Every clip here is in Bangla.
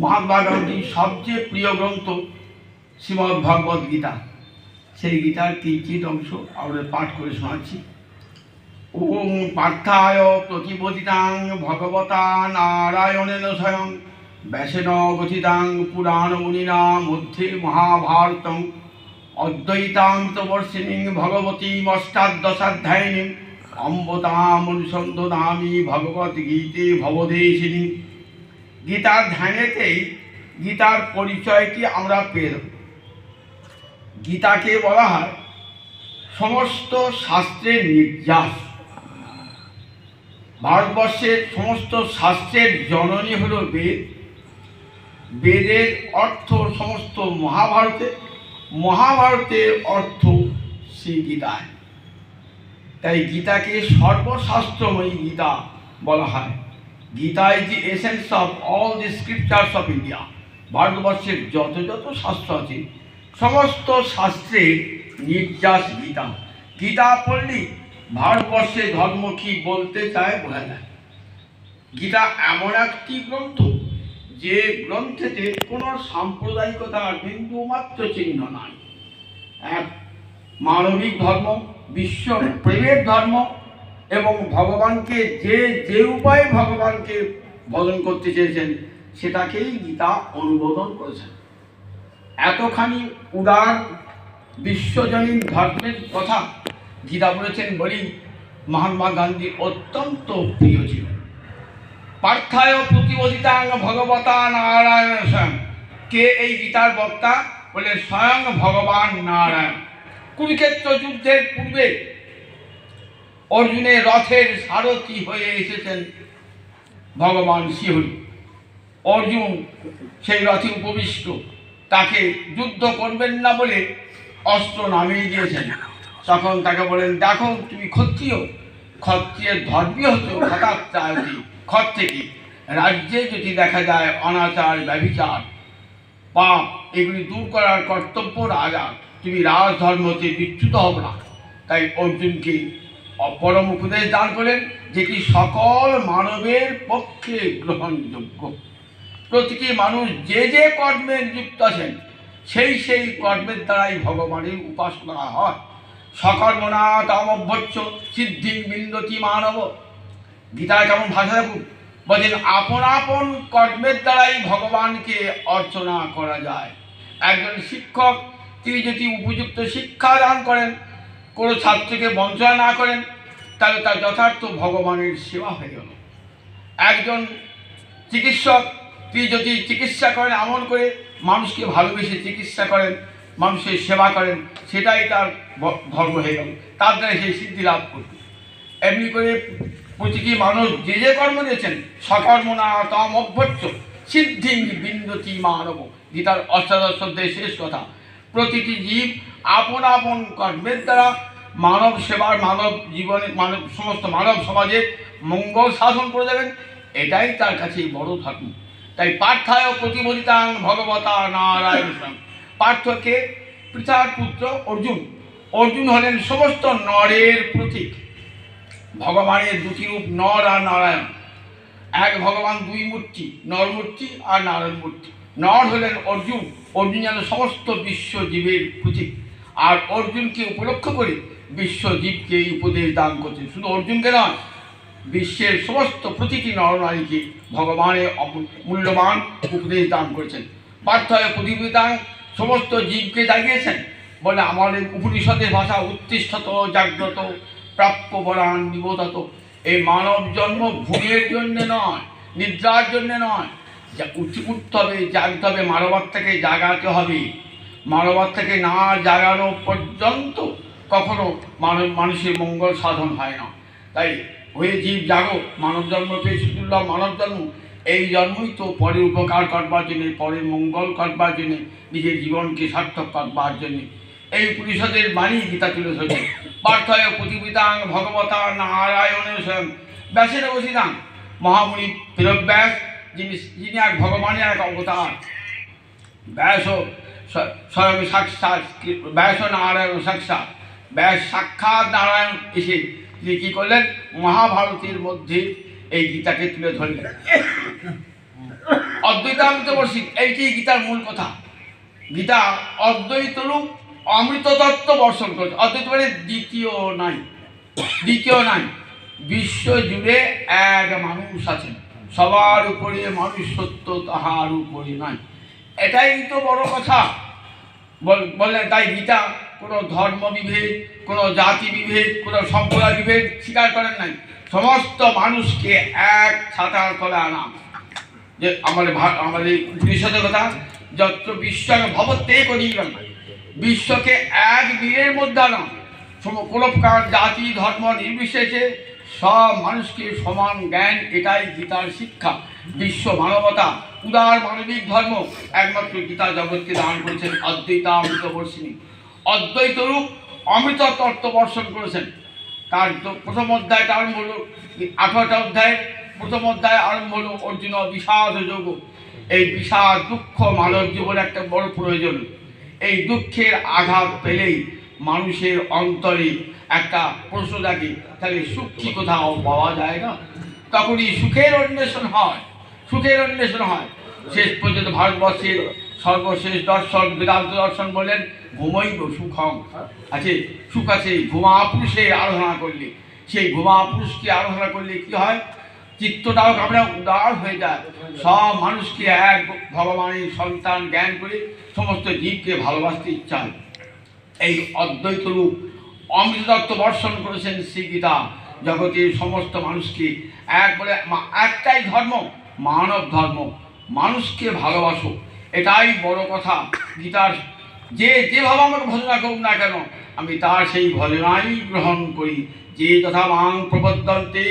মহাত্মা গান্ধীর সবচেয়ে প্রিয় গ্রন্থ শ্রীমদ্ ভগবদ গীতা। সেই গীতার কিঞ্চিত অংশ আমরা পাঠ করে শোনাচ্ছি। ওম পার্থায় প্রতিপদিতাং ভগবতা নারায়ণেন স্বয়ং ব্যাসেন গঠিতাং পুরাণ মুনিনা মধ্যে মহাভারতং অদ্বৈতামৃতবর্ষিণী ভগবতী অষ্টাদশাধ্যায়িনী অম্বতামনুসন্ধনামি ভগবত গীতে ভবদেশিনী। গীতার ধ্যানেতেই গীতার পরিচয়টি আমরা দেব। গীতাকে বলা হয় সমস্ত শাস্ত্রের নির্যাস। ভারতবর্ষের সমস্ত শাস্ত্রের জননী হল বেদ। বেদের অর্থ সমস্ত মহাভারতে মহাভারতের অর্থ শ্রী গীতায়। তাই গীতাকে সর্বশাস্ত্রময়ী গীতা বলা হয়। Gita is the essence of all the scriptures of India ভারতবর্ষের যত যত শাস্ত্র আছে, সমস্ত শাস্ত্রের নির্যাস গীতা। গীতা পড়লেই ভারতবর্ষে ধর্ম কি বলতে চায় বোঝা যায়। গীতা এমন একটি গ্রন্থ যে গ্রন্থেতে কোনো সাম্প্রদায়িকতার বিন্দুমাত্র চিহ্ন নাই। এক মানবিক ধর্ম, বিশ্ব প্রেমের ধর্ম এবং ভগবানকে যে যে উপায়ে ভগবানকে বদন করতে চেয়েছেন, সেটাকেই গীতা অনুমোদন করেছেন। এতখানি উদার বিশ্বজনীন ধর্মের কথা গীতা বলেছেন বলি মহাত্মা গান্ধী অত্যন্ত প্রিয় ছিল। পার্থায় প্রতিবোধিতাং ভগবতা নারায়ণ স্বয়ং কে এই গীতার বক্তা বলে স্বয়ং ভগবান নারায়ণ। কুরুক্ষেত্র যুদ্ধের পূর্বে অর্জুনের রথের সারথি হয়ে এসেছেন ভগবান শিহরি অর্জুন সেই রথে উপবিষ্ট, তাকে যুদ্ধ করবেন না বলে অস্ত্র নামিয়ে দিয়েছেন। তখন তাকে বলেন, দেখো, তুমি ক্ষত্রিয়। ক্ষত্রিয়ের ধর্মী হতো হঠাৎ খত থেকে। রাজ্যে যদি দেখা যায় অনাচার, ব্যভিচার, পাপ, এগুলি দূর করার কর্তব্য রাজা, তুমি রাজধর্মতে বিচ্যুত হবে না। তাই অর্জুনকে পরম উপদেশ দান করেন যেটি সকল মানবের পক্ষে গ্রহণযোগ্য। প্রতিটি মানুষ যে যে কর্মে যুক্ত আছেন, সেই সেই কর্মের দ্বারাই ভগবানের উপাসনা হয়। সকর্মনা তামভ্যচ্ছ সিদ্ধি বিন্দতি মানব। গীতায় কেমন ভাষা দেখুন? বলছেন, আপন আপন কর্মের দ্বারাই ভগবানকে অর্চনা করা যায়। একজন শিক্ষক, তিনি যদি উপযুক্ত শিক্ষা দান করেন, কোনো ছাত্রকে বঞ্চনা না করেন তাহলে তার যথার্থ ভগবানের সেবা হয়ে গেল। একজন চিকিৎসক, তিনি যদি চিকিৎসা করেন, এমন করে মানুষকে ভালোবেসে চিকিৎসা করেন, মানুষের সেবা করেন, সেটাই তার ধর্ম হয়ে গেল। তার দ্বারা সেই সিদ্ধি লাভ করবে। এমনি করে প্রতিটি মানুষ যে যে কর্ম দিয়েছেন সকর্মনা তম অভ্যর্থ সিদ্ধি বিন্দতি মানব। গীতার অষ্টাদশ শেষ কথা, প্রতিটি জীব আপন আপন কর্মের দ্বারা মানব সেবার, মানব জীবনে, মানব সমস্ত মানব সমাজের মঙ্গল সাধন করে দেবেন, এটাই তার কাছে বড় ধর্ম তাই পার্থায় প্রতিবোধিতাং ভগবতা নারায়ণ পার্থকে পৃথার পুত্র অর্জুন। অর্জুন হলেন সমস্ত নরের প্রতীক। ভগবানের দুটি রূপ নর আর নারায়ণ। এক ভগবান দুই মূর্তি, নর মূর্তি আর নারায়ণ মূর্তি। নর হলেন অর্জুন। অর্জুন যেন সমস্ত বিশ্ব জীবের প্রতীক। আর অর্জুনকে উপলক্ষ করে বিশ্ব জীবকে এই উপদেশ দান করছেন। শুধু অর্জুনকে নয়, বিশ্বের সমস্ত প্রতিটি নরনারীকে ভগবানের মূল্যবান উপদেশ দান করেছেন। পার্থয় প্রতিবিধান সমস্ত জীবকে জাগিয়েছেন। বলে আমাদের উপনিষদের ভাষা উত্তিষ্ঠত জাগ্রত, প্রাপ্য বরান নিবোধত এই মানব জন্ম ভুলের জন্যে নয়, নিদ্রার জন্যে নয়। যা উঠে, উঠতে হবে, জাগতে হবে মানবাত্মাকে জাগাতে হবে। মানবাত্মাকে না জাগানো পর্যন্ত কখনো মানুষের মঙ্গল সাধন হয় না। তাই হয়ে জীব জাগো, মানব জন্ম পেয়েছি দুর্লভ মানব জন্ম। এই জন্মই তো পরের উপকার করবার জন্যে পরের মঙ্গল করবার জন্যে, নিজের জীবনকে সার্থক করবার জন্যে। এই পরিষদের বাণী গীতা তুলে ধরেছে। পার্থয় প্রতিপিতাং ভগবতা নারায়ণের স্বয়ং। ব্যাসের অবস্থিতাং মহামুনি বেদব্যাস যিনি যিনি এক ভগবানের এক অবতার। ব্যাস স্বয়ং সাক্ষাৎ ব্যাস নারায়ণ সাক্ষাৎ। ব্যাস সাক্ষাৎ নারায়ণ এসে তিনি কী করলেন? মহাভারতের মধ্যে এই গীতাকে তুলে ধরলেন। অদ্বৈতামৃত বর্ষিত এইটি গীতার মূল কথা? গীতা অদ্বৈত রূপ অমৃত তত্ত্ব বর্ষণ করেছে। অদ্বৈত মানে দ্বিতীয় নাই। দ্বিতীয় নাই। বিশ্ব জুড়ে এক মানুষ আছেন। সবার উপরে মানুষ সত্য তাহার উপরে নাই। এটাই তো বড় কথা। বল- বললেন, তাই গীতা কোনো ধর্ম বিভেদ, কোনো জাতি বিভেদ, কোনো সম্প্রদায় বিভেদ স্বীকার করেন নাই। সমস্ত মানুষকে এক ছাতার তলে আনা যে আমাদের আমাদের উপনিষদের কথা, যত বিশ্ব ভবতে করিলাম বিশ্বকে এক বীরের মধ্যে আনা কোনো প্রকার জাতি, ধর্ম নির্বিশেষে সব মানুষকে সমান জ্ঞান, এটাই গীতার শিক্ষা। বিশ্ব মানবতা, উদার মানবিক ধর্ম, একমাত্র গীতা জগৎকে দান করেছেন অদ্বৈতা অমৃত বর্ষিনী অদ্বৈত রূপ অমৃত তত্ত্ব বর্ষণ করেছেন। তার প্রথম অধ্যায়টা আরম্ভ হলো আঠারোটা অধ্যায় প্রথম অধ্যায় আরম্ভ হলো অর্জুন বিষাদ যোগ। এই বিষাদ, দুঃখ, মানব জীবনে একটা বড় প্রয়োজন। এই দুঃখের আঘাত পেলেই মানুষের অন্তরে একটা প্রশ্ন থাকে তাহলে সুখ কি কোথাও পাওয়া যায় না? তখনই সুখের অন্বেষণ হয়, সুখের অন্বেষণ হয়। শেষ পর্যন্ত ভারতবর্ষের সর্বশেষ দর্শন বেদান্ত দর্শন বলেন ঘুমৈব সুখম। আছে সুখ আছে ঘুমা পুরুষের আরাধনা করলে। সেই ঘুমা পুরুষকে আরাধনা করলে কি হয়? চিত্তটাও আমরা উদার হয়ে যায়। সব মানুষকে এক ভগবানের সন্তান জ্ঞান করে সমস্ত জীবকে ভালোবাসতে ইচ্ছা এই অদ্বৈত রূপ অমৃতত্ব বর্ষণ করেছেন শ্রী গীতা জগতের সমস্ত মানুষকে এক বলে একটাই ধর্ম, মানব ধর্ম। মানুষকে ভালোবাসো। এটাই বড় কথা। গীতার যে যেভাবে আমাকে ভজনা করুক না কেন, আমি তার সেই ভজনাই গ্রহণ করি। যে তথা মাং প্রবদ্ধন্তে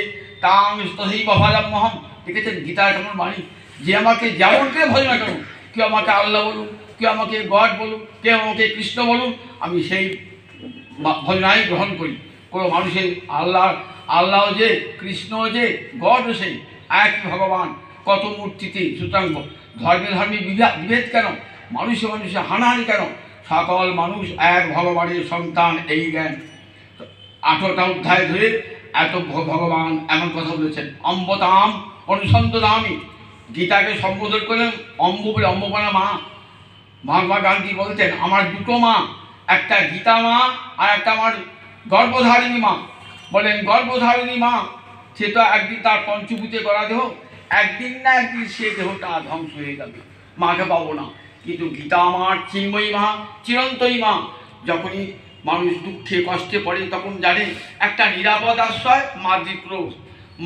তাং তথৈব ভজাম্যহম দেখেছেন গীতা কেমন বাণী? যে আমাকে যেমন করে ভজনা করুন কেউ আমাকে আল্লাহ বলুন কেউ আমাকে গড বলুন কেউ আমাকে কৃষ্ণ বলুন আমি সেই ভজনাই গ্রহণ করি। কোনো মানুষের আল্লাহ আল্লাহ যে কৃষ্ণ যে গড সেই। এক ভগবান, কত মূর্তিতে, সুতরাং ধর্মে ধর্মে বিভা- বিভেদ কেন? মানুষে মানুষে হানাহানি কেন? সকল মানুষ এক ভগবানের সন্তান, এই জ্ঞান। আঠেরোটা অধ্যায় ধরে এত ভগবান এমন কথা বলেছেন, অম্বতাম অনুসন্দনামি গীতাকে সম্বোধন করলেন, অম্ব বলে অম্বপনা মা। মহাত্মা গান্ধী বলতেন, আমার দুটো মা, একটা গীতা মা আর একটা আমার গর্ভধারিণী মা। বলেন, গর্ভধারিণী মা, সে তো একদিন তার পঞ্চভূতে গড়া দেহ একদিন না একদিন সে দেহটা ধ্বংস হয়ে যাবে। মাকে পাবো না। কিন্তু গীতা আমার চিন্ময়ী মা চিরন্তই মা, যখনই মানুষ দুঃখে কষ্টে পড়ে, তখন জানে একটা নিরাপদ আশ্রয় মাতৃক্রোধ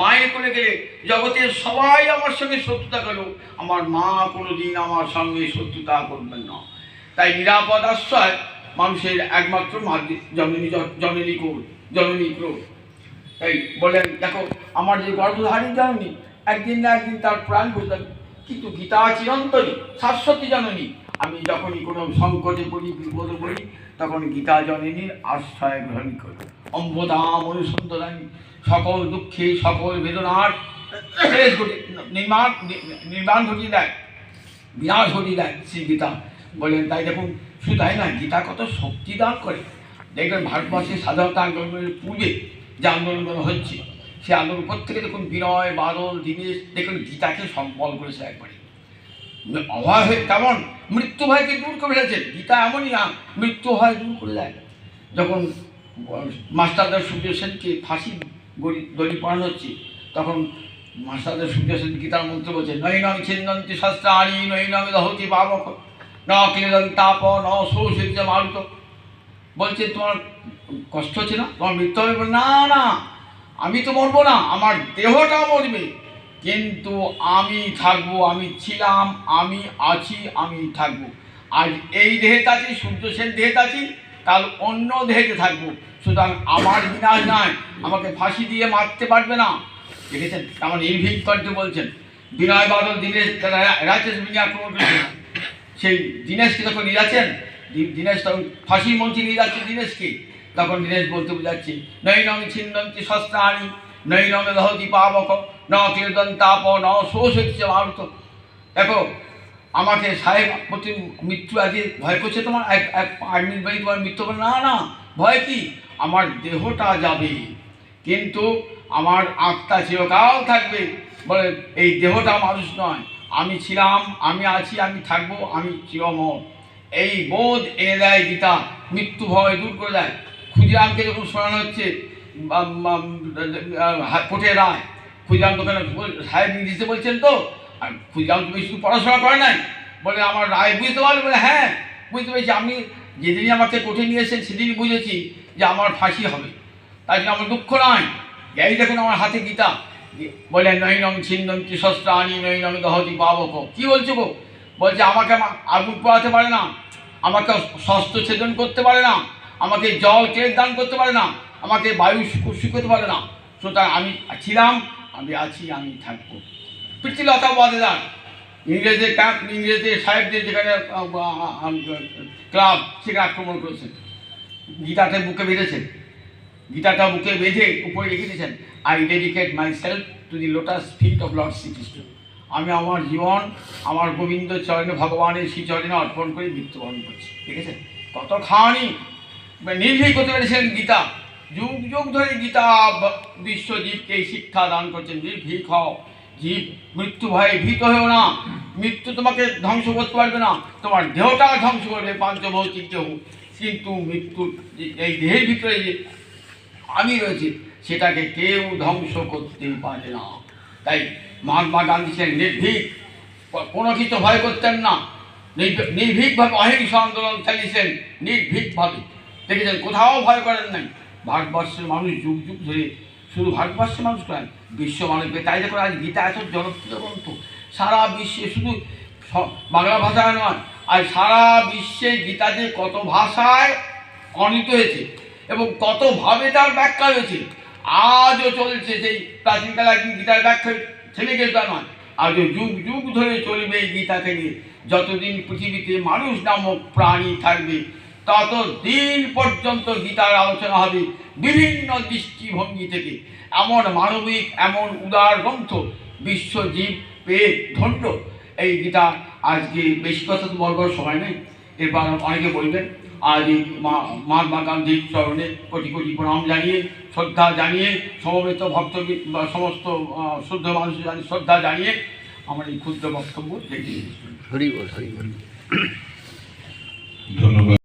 মায়ের করে গেলে জগতের সবাই আমার সঙ্গে শত্রুতা করো। আমার মা কোনো দিন আমার সঙ্গে শত্রুতা করবেন না। তাই নিরাপদ আশ্রয় মানুষের একমাত্র মাতৃ জননী জননী ক্রোধ জননী ক্রোধ তাই বলেন দেখো, আমার যে গর্ভধারী জননী একদিন না একদিন তার প্রাণ বুঝলেন কিন্তু গীতা চিরন্তনী, শাশ্বতী জননী। আমি যখনই কোনো সংকটে পড়ি, বিপদে পড়ি, তখন গীতা জননীর আশ্রয় গ্রহণ করি। অম্বদাম অনুসন্ধানী সকল দুঃখে, সকল বেদনার নির্মাণ নির্মাণ ঘটিয়ে দেয়, বিনাশ ঘটিয়ে দেয় শ্রী গীতা। বলেন তাই দেখুন, শুধু তাই না গীতা কত শক্তি দান করে। দেখবেন ভারতবর্ষের স্বাধীনতা আন্দোলনের পূর্বে যে আন্দোলনগুলো হচ্ছে সে আন্দোলন প্রত্যেকে দেখুন বিনয়, বাদল, দীনেশ, দেখুন গীতাকে সম্বল করেছে একবারে। অভয় হয়ে কেমন? মৃত্যু ভয়কে দূর করে ফেলেছেন গীতা এমনই না মৃত্যু ভয় দূর করে দেয়। যখন মাস্টারদার সূর্য সেনকে ফাঁসি গড়ি, দড়ি পড়ানো হচ্ছে, তখন মাস্টারদার সূর্য সেন গীতার মন্ত্র বলছে নৈনম ছিন্দন্তি শাস্ত্রাণী নৈনম দহতি পাবক ন ক্লেদন তাপ, ন শোষিত মারুত। বলছে, তোমার কষ্ট হচ্ছে না? তোমার মৃত্যু হবে? না না আমি তো মরবো না, আমার দেহটা মরবে। কিন্তু আমি থাকব, আমি ছিলাম, আমি আছি, আমি থাকব। আজ এই দেহেতে আছি, সূর্য সেন দেহেতে আছি কাল অন্য দেহেতে থাকব। সুতরাং আমার বিনাশ নয়, আমাকে ফাঁসি দিয়ে মারতে পারবে না। দেখেছেন, আমার নির্ভীক কণ্ঠে বলছেন, বিনয় বাদল, দীনেশ, রাজেশ মিনি আক্রমণ করেছেন সেই দীনেশকে যখন নিয়ে যাচ্ছেন দীনেশ তখন ফাঁসির মঞ্চে নিয়ে যাচ্ছে দীনেশকে। তখন দীনেশ বলতে বোঝাচ্ছে, নৈনং ছিন্দন্তি শস্ত্রাণি নৈনং দহতি পাবক, ন কীর্তন তাপ ন শোষিত মারুত দেখো, আমাকে সাহেব প্রতি মৃত্যু আজকে ভয় করছে তোমার? এক এক মিনিট বাড়ি তোমার মৃত্যু না না, ভয় কি? আমার দেহটা যাবে, কিন্তু আমার আত্মা চিরকাল থাকবে। বলে, এই দেহটা মানুষ নয়। আমি ছিলাম, আমি আছি, আমি থাকব, আমি চিরমর। এই বোধ এনে দেয় গীতা, মৃত্যু ভয় দূর করে দেয়। ক্ষুদিরামকে যখন শোনানো হচ্ছে কোর্টে রায় ক্ষুদিরাম তোকে সাহেব দিতে বলছেন তো, আর ক্ষুদিরাম তুমি শুধু পড়াশোনা করে নাই? বলে, আমার রায় বুঝতে পারলে বলে হ্যাঁ বুঝতে পেরেছি। আপনি যেদিনই আমাকে কোর্টে নিয়ে এসেছেন, সেদিনই বুঝেছি যে আমার ফাঁসি হবে। তাই জন্য আমার দুঃখ নয়। এই দেখুন আমার হাতে গীতা। বলে নৈনং ছিন্দন কি শস্ত্রাণী নৈনং দহতি পাবক। কি বলছো গো? বলছে, আমাকে আমা- আগুন পোড়াতে পারে না। আমাকে শস্ত্র ছেদন করতে পারে না। আমাকে জল কেড়ে দান করতে পারে না? আমাকে বায়ু শুকোতে পারে না? সুতরাং আমি ছিলাম, আমি আছি, আমি থাকব। প্রীতিলতা বাদেদার ইংরেজদের ক্যাম্প ইংরেজদের সাহেবদের যেখানে ক্লাব, সেখানে আক্রমণ করেছেন। গীতাটা বুকে বেঁধেছেন। গীতাটা বুকে বেঁধে উপরে লিখে দিয়েছেন। I dedicate myself to the lotus feet of lord Shrikrishna আমি আমার জীবন, আমার গোবিন্দ চরণে, ভগবানের শ্রী চরণে অর্পণ করে মৃত্যুবরণ করছি। ঠিক আছে কত খাওয়ানি নির্ভীক হতে পেরেছিলেন গীতা। যুগ যুগ ধরে গীতা বিশ্বজীবকে শিক্ষা দান করছেন। নির্ভীক হও। জীব, মৃত্যু ভয়ে ভীত হয়েও না। মৃত্যু তোমাকে ধ্বংস করতে পারবে না। তোমার দেহটা ধ্বংস করবে, পাঞ্চভৌতিক দেহ। কিন্তু মৃত্যুর এই দেহের ভিতরে যে আমি রয়েছে, সেটাকে কেউ ধ্বংস করতে পারে না। তাই মহাত্মা গান্ধী ছিলেন নির্ভীক। কোনো কিছু ভয় করতেন না। নির্ভ- নির্ভীকভাবে অহিংস আন্দোলন চালিয়েছেন। নির্ভীকভাবে। দেখেছেন, কোথাও ভয় করেন নাই। ভারতবর্ষের মানুষ যুগ যুগ ধরে শুধু ভারতবর্ষের মানুষ করেন বিশ্ব মানুষকে। তাই দেখো আজ গীতা এত জনপ্রিয় গ্রন্থ। সারা বিশ্বে শুধু বাংলা ভাষায় নয় আর সারা বিশ্বে গীতা যে কত ভাষায় অনিত হয়েছে এবং কতভাবে তার ব্যাখ্যা হয়েছে, আজও চলছে সেই প্রাচীনকালে একদিন গীতার ব্যাখ্যা থেমে গেছে তা নয় আজও যুগ যুগ ধরে চলবে এই গীতাকে নিয়ে যতদিন পৃথিবীতে মানুষ নামক প্রাণী থাকবে ততদিন পর্যন্ত গীতার আলোচনা হবে বিভিন্ন দৃষ্টিভঙ্গি থেকে। এমন মানবিক এমন উদার গ্রন্থ বিশ্বজীব পেয়ে ধন্য। এই গীতা আজকে বেশি কথা তো বলবার সময় নেই। এরপর অনেকে বলবেন আজ এই মা- মহাত্মা গান্ধীর চরণে কোটি কোটি প্রণাম জানিয়ে শ্রদ্ধা জানিয়ে সমবেত ভক্ত সমস্ত শুদ্ধ মানুষ জানি শ্রদ্ধা জানিয়ে আমার এই ক্ষুদ্র বক্তব্য দেখে হরি বল হরি বল।